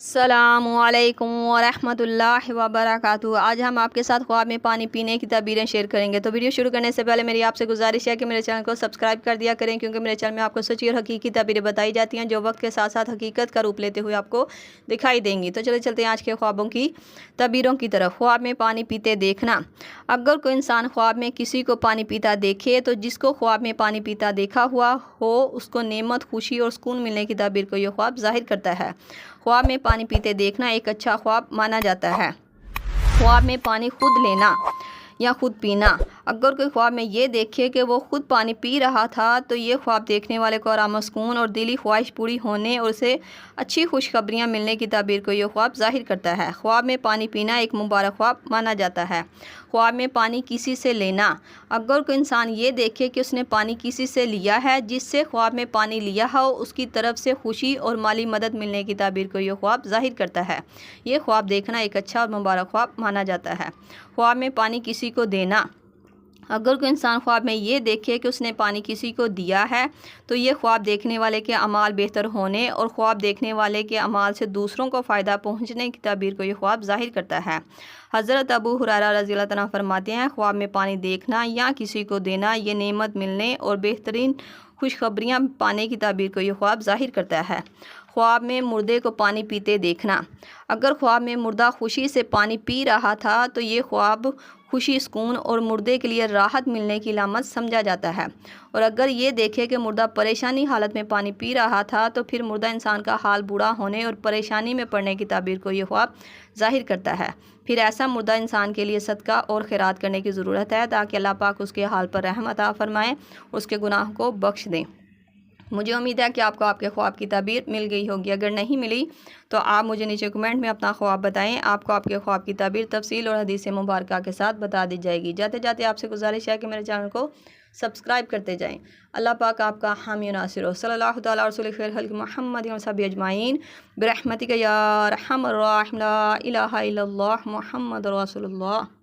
السلام علیکم ورحمۃ اللہ وبرکاتہ۔ آج ہم آپ کے ساتھ خواب میں پانی پینے کی تعبیریں شیئر کریں گے۔ تو ویڈیو شروع کرنے سے پہلے میری آپ سے گزارش ہے کہ میرے چینل کو سبسکرائب کر دیا کریں، کیونکہ میرے چینل میں آپ کو سچی اور حقیقی تعبیریں بتائی جاتی ہیں جو وقت کے ساتھ ساتھ حقیقت کا روپ لیتے ہوئے آپ کو دکھائی دیں گی۔ تو چلے چلتے ہیں آج کے خوابوں کی تعبیروں کی طرف۔ خواب میں پانی پیتے دیکھنا۔ اگر کوئی انسان خواب میں کسی کو پانی پیتا دیکھے، تو جس کو خواب میں پانی پیتا دیکھا ہوا ہو، اس کو نعمت، خوشی اور سکون ملنے کی تعبیر کو یہ خواب ظاہر کرتا ہے۔ خواب میں پانی پیتے دیکھنا ایک اچھا خواب مانا جاتا ہے۔ خواب میں پانی خود لینا یا خود پینا۔ اگر کوئی خواب میں یہ دیکھے کہ وہ خود پانی پی رہا تھا، تو یہ خواب دیکھنے والے کو آرام سکون اور دلی خواہش پوری ہونے اور اسے اچھی خوشخبریاں ملنے کی تعبیر کو یہ خواب ظاہر کرتا ہے۔ خواب میں پانی پینا ایک مبارک خواب مانا جاتا ہے۔ خواب میں پانی کسی سے لینا۔ اگر کوئی انسان یہ دیکھے کہ اس نے پانی کسی سے لیا ہے، جس سے خواب میں پانی لیا ہو، اس کی طرف سے خوشی اور مالی مدد ملنے کی تعبیر کو یہ خواب ظاہر کرتا ہے۔ یہ خواب دیکھنا ایک اچھا اور مبارک خواب مانا جاتا ہے۔ خواب میں پانی کسی کو دینا۔ اگر کوئی انسان خواب میں یہ دیکھے کہ اس نے پانی کسی کو دیا ہے، تو یہ خواب دیکھنے والے کے عمال بہتر ہونے اور خواب دیکھنے والے کے عمال سے دوسروں کو فائدہ پہنچنے کی تعبیر کو یہ خواب ظاہر کرتا ہے۔ حضرت ابو حرارہ رضی اللہ تعالیٰ فرماتے ہیں، خواب میں پانی دیکھنا یا کسی کو دینا، یہ نعمت ملنے اور بہترین خوشخبریاں پانے کی تعبیر کو یہ خواب ظاہر کرتا ہے۔ خواب میں مردے کو پانی پیتے دیکھنا۔ اگر خواب میں مردہ خوشی سے پانی پی رہا تھا، تو یہ خواب خوشی سکون اور مردے کے لیے راحت ملنے کی علامت سمجھا جاتا ہے۔ اور اگر یہ دیکھے کہ مردہ پریشانی حالت میں پانی پی رہا تھا، تو پھر مردہ انسان کا حال برا ہونے اور پریشانی میں پڑنے کی تعبیر کو یہ خواب ظاہر کرتا ہے۔ پھر ایسا مردہ انسان کے لیے صدقہ اور خیرات کرنے کی ضرورت ہے، تاکہ اللہ پاک اس کے حال پر رحمت عطا فرمائیں اس کے گناہ کو بخش دیں مجھے امید ہے کہ آپ کو آپ کے خواب کی تعبیر مل گئی ہوگی۔ اگر نہیں ملی تو آپ مجھے نیچے کمنٹ میں اپنا خواب بتائیں۔ آپ کو آپ کے خواب کی تعبیر تفصیل اور حدیث مبارکہ کے ساتھ بتا دی جائے گی۔ جاتے جاتے آپ سے گزارش ہے کہ میرے چینل کو سبسکرائب کرتے جائیں۔ اللہ پاک آپ کا حامی ناصر ہو۔ صلی اللہ تعالیٰ رسول خیر حلق محمد صبی اجمعین۔ برحمتی یا رحم الرحم لا الہ الا اللہ محمد رسول اللہ۔